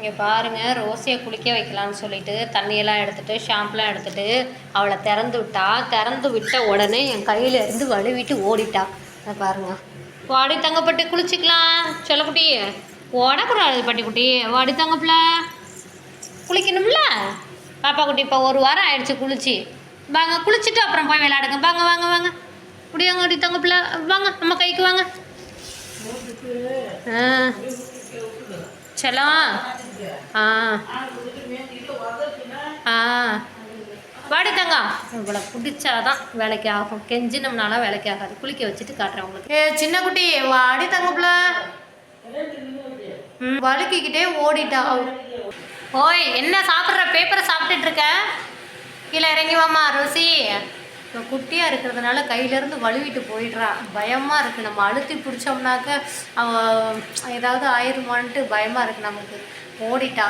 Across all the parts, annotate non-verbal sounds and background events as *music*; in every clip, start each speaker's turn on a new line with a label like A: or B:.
A: இங்கே பாருங்கள் ரோசியை குளிக்க வைக்கலான்னு சொல்லிட்டு தண்ணியெல்லாம் எடுத்துட்டு ஷாம்புலாம் எடுத்துகிட்டு அவளை திறந்து விட்டா. திறந்து விட்ட உடனே என் கையிலேருந்து வழுவிட்டு ஓடிட்டா. இதை பாருங்க. வாடி தங்கப்பட்டு குளிச்சுக்கலாம். சொல்லக்குட்டி ஓடக்கூடாது பட்டிக்குட்டி. வாடி தங்கப்பில. குளிக்கணும்ல? பாப்பா குட்டி இப்போ ஒரு வாரம் ஆயிடுச்சு குளிச்சு. வாங்க குளிச்சுட்டு அப்புறம் போய் விளையாடுங்க. வாங்க வாங்க வாங்க. முடியாங்க அப்படி தங்கப்பில. வாங்க நம்ம கைக்கு வாங்க. ஆ. செல்லம் ஆ. ஆ. வாடி தங்கா. இவ்வளோ பிடிச்சாதான் வேலைக்கு ஆகும். கெஞ்சினம்னால வேலைக்கு ஆகாது. குளிக்க வச்சுட்டு காட்டுறேன் உங்களுக்கு. ஏ சின்ன குட்டி வாடி தங்கப்புல ம் வழுக்கிக்கிட்டே ஓடிட்டா. ஓய் என்ன சாப்பிட்ற? பேப்பரை சாப்பிட்டுட்டு இருக்க. கீழே இறங்கி வாமா ரோசி. இப்போ குட்டியாக இருக்கிறதுனால கையிலேருந்து வழுவிட்டு போயிடுறா. பயமாக இருக்குது நம்ம அழுத்தி பிடிச்சோம்னாக்க அவள் ஏதாவது ஆயிடுமான்ட்டு பயமாக இருக்குது நமக்கு. ஓடிட்டா.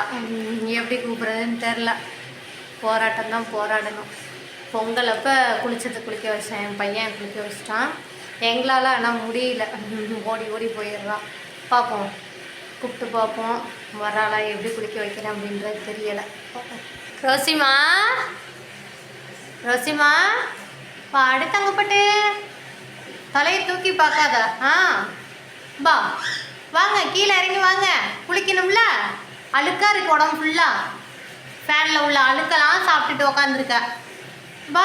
A: எப்படி கூப்பிட்றதுன்னு தெரில போராட்டம் தான் போராடணும். பொங்கல் அப்போ குளிச்சது குளிக்க வச்சேன். என் பையன் குளிக்க வச்சிட்டான். எங்களால் ஆனால் முடியல. *laughs* ஓடி ஓடி போயிடுறான். பார்ப்போம். கூப்பிட்டு பார்ப்போம். வராளா எப்படி குளிக்க வைக்கிறேன் அப்படின்றது தெரியலை. ரோசிமா? ரோசிமா? பாடு தங்கப்பட்டு தலையை தூக்கி பார்க்காத ஆ? பா வாங்க கீழே இறங்கி வாங்க. குளிக்கணும்ல? அழுக்கா இருக்கு உடம்பு ஃபுல்லாக ஃபேனில் உள்ள அழுக்கெல்லாம் சாப்பிட்டுட்டு உக்காந்துருக்க. பா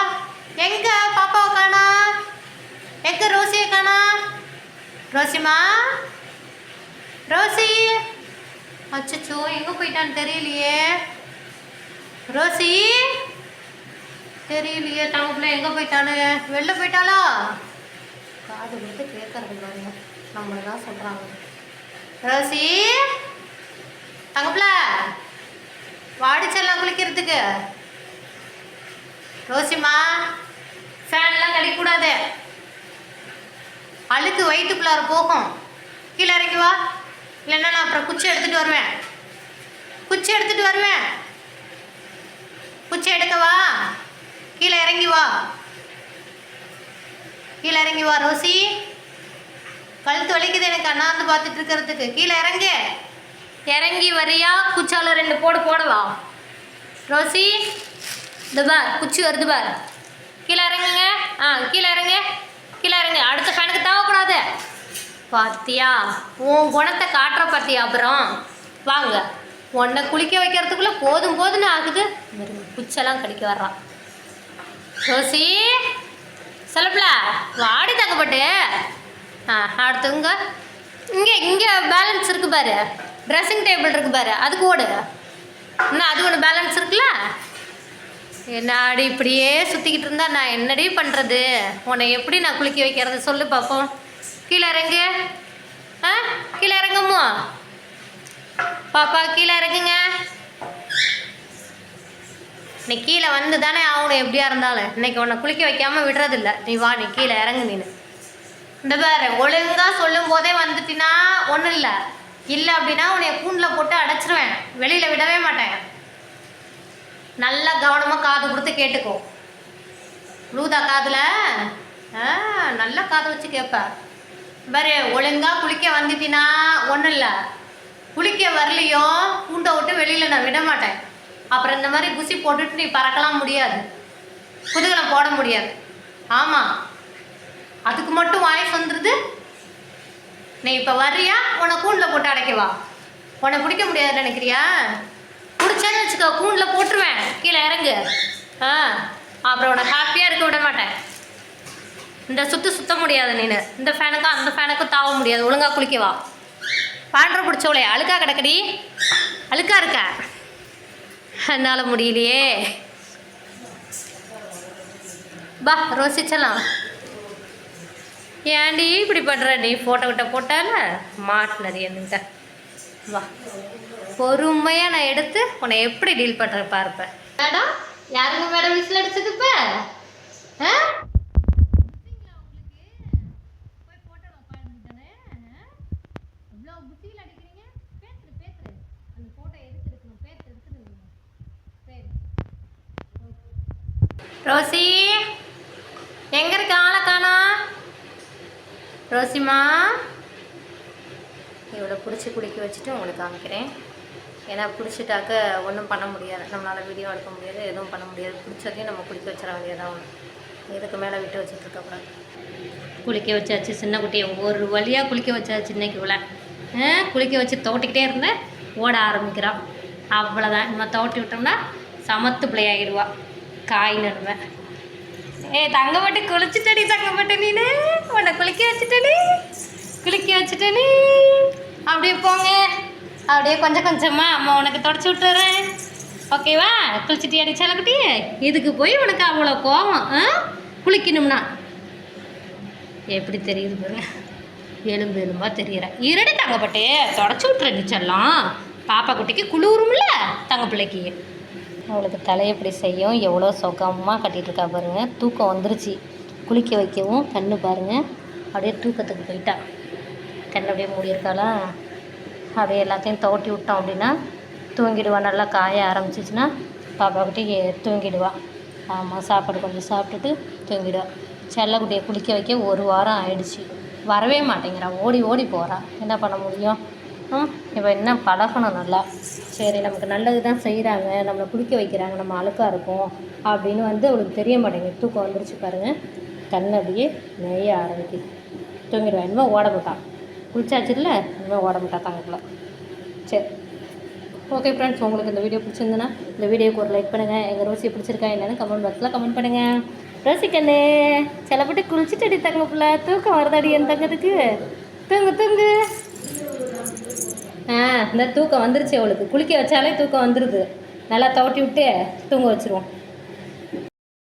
A: எங்க பாப்பாவை காணா? எங்க ரோசியை காணா? ரோசிமா ரோசி? அச்சச்சோ எங்கே போயிட்டான்னு தெரியலையே. ரோசி? தெரியலையே தங்கப்பிள்ளை எங்கே போயிட்டானு? வெளில போயிட்டாளா? காது கொடுத்து கேட்கறது பாருங்க. நம்மளை தான் சொல்கிறாங்க ரோசி தங்கப்பிள்ள வாடிச்செல்லாம் குளிக்கிறதுக்கு. ரோசிம்மா ஃபேன்லாம் கடிக்கூடாது. அழுக்கு வயிற்றுக்குள்ளார போகும். கீழே இறங்கி வா. இல்லைன்னா நான் அப்புறம் குச்சி எடுத்துகிட்டு வருவேன். குச்சி எடுத்துகிட்டு வருவேன். குச்சி எடுக்கவா கீழே இறங்கி வா. கீழே இறங்கி வா ரோசி. கழுத்து வலிக்குது எனக்கு அண்ணாந்து பார்த்துட்டு இருக்கிறதுக்கு. கீழே இறங்கு. இறங்கி வரியா? குச்சால ரெண்டு போடு போடவா ரோசி இந்த பார் குச்சி வருது பார். கீழே இறங்குங்க. ஆ கீழே இறங்கு. கீழே இறங்கு. அடுத்த ஃபேனுக்கு தாவக்கூடாது பாத்தியா? உன் குணத்தை காட்டுற பார்த்தியா அப்புறம்? வாங்க. உன்னை குளிக்க வைக்கிறதுக்குள்ளே போதும் போதும்னு ஆகுது. குச்செல்லாம் கடிக்க வர்றான். ரோசி சொல்லப்பில வாடி தங்கப்பட்டு ஆ அடுத்தவங்க இங்கே இங்கே பேலன்ஸ் இருக்கு பாரு. ட்ரெஸ்ஸிங் டேபிள் இருக்கு பாரு அதுக்கு ஓடு. இன்னும் அது ஒன்று பேலன்ஸ் இருக்குல்ல? என்னாடி இப்படியே சுற்றிக்கிட்டு இருந்தா நான் என்னடி பண்ணுறது உன்னை எப்படி நான் குளிக்க வைக்கிறது சொல்லு பார்ப்போம் கீழே இறங்கு. ஆ கீழே இறங்குமோ பாப்பா கீழே இறங்குங்க. நீ கீழே வந்து தானே ஆகணும் எப்படியா இருந்தாலும். இன்னைக்கு உன்னை குளிக்க வைக்காம விடுறதில்ல. நீ வா நீ கீழே இறங்கு நீனு. இந்த பாரு ஒழுங்காக சொல்லும் போதே வந்துட்டினா ஒன்றும் இல்லை. இல்லை அப்படின்னா உன்னை கூண்டில் போட்டு அடைச்சிருவேன். வெளியில் விடவே மாட்டேன். நல்லா கவனமாக காது கொடுத்து கேட்டுக்கோ. லூதா காதில் நல்லா காது வச்சு கேட்ப பாரு ஒழுங்காக குளிக்க வந்துட்டினா ஒன்றும் இல்லை. குளிக்க வரலையோ கூண்டை விட்டு வெளியில் நான் விட மாட்டேன். அப்புறம் இந்த மாதிரி குசி போட்டுட்டு நீ பறக்கலாம் முடியாது. குதூகலம் போட முடியாது. ஆமாம் அதுக்கு மட்டும் வாய்ஸ் வந்துடுது நீ இப்போ வர்றியா? உன்னை கூண்டில் போட்டு அடைக்கவா உன்னை பிடிக்க முடியாதுன்னு நினைக்கிறியா? பிடிச்சேன்னு வச்சுக்கோ கூண்டில் போட்டுருவேன். கீழே இறங்கு. ஆ. அப்புறம் உன்னை ஹாப்பியாக இருக்க விட மாட்டேன். இந்த சுற்று சுத்த முடியாது நீனு இந்த ஃபேனுக்கும் அந்த ஃபேனுக்கும் தாவ முடியாது. ஒழுங்காக குளிக்கவா பாண்டரை பிடிச்சவளே அழுக்கா கிடக்கடி. அழுக்கா இருக்க. என்னால் முடியலையே. பா ரோசிச்சலாம். ஏன்டி இப்படி பண்ணுற நீ ஃபோட்டோ விட்ட போட்டால? மாட்டினது என்கிட்ட. வா. பொறுமையாக நான் எடுத்து உன்னை எப்படி டீல் பண்ணுற பார்ப்பேன் மேடம் யாருங்க மேடம் விசில் அடிச்சது இப்போ? ஆ? ரோசி எங்க இருக்க ஆளை காணா? ரோசிமா இவளை பிடிச்சி குடிக்க வச்சுட்டு உங்களுக்கு காமிக்கிறேன். ஏன்னா பிடிச்சிட்டாக்க ஒன்றும் பண்ண முடியாது. நம்மளால் வீடியோ எடுக்க முடியாது எதுவும் பண்ண முடியாது. பிடிச்சதையும் நம்ம குளிக்க வச்சிட வேண்டியதாக ஒன்று இதுக்கு மேலே விட்டு வச்சுட்டுருக்கக்கூடாது குளிக்க வச்சாச்சு சின்ன குட்டியை ஒரு வழியாக குளிக்க வச்சாச்சு இன்னைக்கு இவ்வளோ குளிக்க வச்சு தோட்டிக்கிட்டே இருந்தேன் ஓட ஆரம்பிக்கிறான். அவ்வளோதான் நம்ம தோட்டி விட்டோம்னா சமத்து பிள்ளையாயிடுவா காய் நடுவேன் ஏய் தங்கப்பட்டு குளிச்சுட்டடி தங்கப்பட்டு நீனு. உன்னை குளிக்க வச்சுட்டடி குளிக்க வச்சுட்டனே. அப்படியே போங்க. அப்படியே கொஞ்சம் கொஞ்சமாக அம்மா உனக்கு தொடச்சி விட்டுறேன். ஓகேவா குளிச்சுட்டி அடி இதுக்கு போய் உனக்கு அவ்வளோ கோவம் ஆ? குளிக்கணும்னா. எப்படி தெரியுது பாருங்க. எலும்பு எலும்பா தெரியற. இருடி தங்கப்பட்டு தொடச்சி விட்டுறேன் நிச்சல்லாம் பாப்பா குட்டிக்கு குளிரும்ல தங்க பிள்ளைக்கு. அவளுக்கு தலையை எப்படி செய்யும். எவ்வளோ சுகமாக கட்டிகிட்ருக்கா இருக்கா பாருங்க. தூக்கம் வந்துருச்சு. குளிக்க வைக்கவும் கண்ணு பாருங்க. அப்படியே தூக்கத்துக்கு போயிட்டா. கண்ணு அப்படியே மூடியிருக்காளா? அப்படியே எல்லாத்தையும் தோட்டி விட்டோம் அப்படின்னா தூங்கிடுவா. நல்லா காய ஆரம்பிச்சிச்சுன்னா பாப்பாக்கிட்டே குட்டி தூங்கிடுவா. ஆமாம் சாப்பாடு கொஞ்சம் சாப்பிட்டுட்டு தூங்கிடுவா. செல்லக்குட்டியை குளிக்க வைக்க ஒரு வாரம் ஆயிடுச்சு. வரவே மாட்டேங்கிறா. ஓடி ஓடி போகிறா என்ன பண்ண முடியும்? இப்போ என்ன பழகணும் நல்லா? சரி நமக்கு நல்லது தான் செய்கிறாங்க நம்மளை குளிக்க வைக்கிறாங்க நம்ம அழுக்காக இருக்கும் அப்படின்னு வந்து அவளுக்கு தெரிய மாட்டேங்குது. தூக்கம் வந்துருச்சு பாருங்கள் கண் அப்படியே நெய்ய ஆரம்பிக்குது. தூங்கிடுவேன் இனிமேல் ஓட மாட்டான் குளிச்சாச்சுல்ல? இனிமேல் ஓட மாட்டா தாங்கக்குள்ள. சரி. ஓகே ஃப்ரெண்ட்ஸ் உங்களுக்கு இந்த வீடியோ பிடிச்சிருந்துன்னா இந்த வீடியோக்கு ஒரு லைக் பண்ணுங்கள் எங்கள் ரோசியை பிடிச்சிருக்கா என்னென்னு கமெண்ட் பாக்ஸில் கமெண்ட் பண்ணுங்கள் ரோசிக்கண்ணு சிலப்பட்டு குளிச்சுட்டு தங்க பிள்ளை தூக்கம் வருதாடி என் தங்கத்துக்கு? தூங்கு தூங்கு. ஆ இந்த தூக்கம் வந்துருச்சு அவளுக்கு. குளிக்க வச்சாலே தூக்கம் வந்துடுது நல்லா தவட்டி விட்டு தூங்க வச்சிருவோம்.